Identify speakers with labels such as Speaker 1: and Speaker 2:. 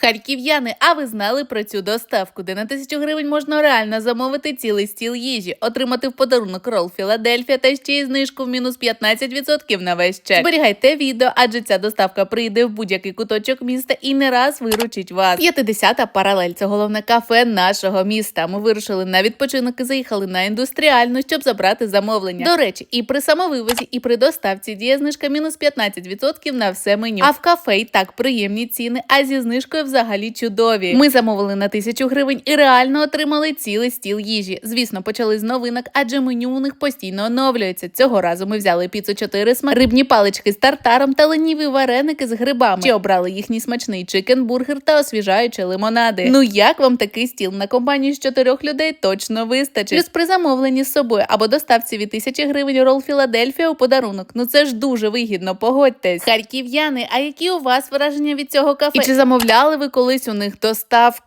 Speaker 1: Харків'яни, а ви знали про цю доставку, де на тисячу гривень можна реально замовити цілий стіл їжі, отримати в подарунок рол Філадельфія та ще й знижку в мінус 15% на весь чек. Зберігайте відео, адже ця доставка прийде в будь-який куточок міста і не раз виручить вас. 50-та паралель це головне кафе нашого міста. Ми вирушили на відпочинок і заїхали на індустріальну, щоб забрати замовлення. До речі, і при самовивозі, і при доставці діє знижка мінус 15% на все меню. А в кафе й так приємні ціни, а зі знижкою взагалі чудові. Ми замовили на тисячу гривень і реально отримали цілий стіл їжі. Звісно, почали з новинок, адже меню у них постійно оновлюється. Цього разу ми взяли піцу 4 смак, рибні палички з тартаром та леніві вареники з грибами. Ще обрали їхній смачний чикен-бургер та освіжаючі лимонади. Ну як вам такий стіл на компанію з чотирьох людей точно вистачить? Плюс при замовленні з собою або доставці від тисячі гривень рол Філадельфія у подарунок. Ну це ж дуже вигідно, погодьтесь. Харків'яни, а які у вас враження від цього кафе? І чи замовляли ви колись у них доставку?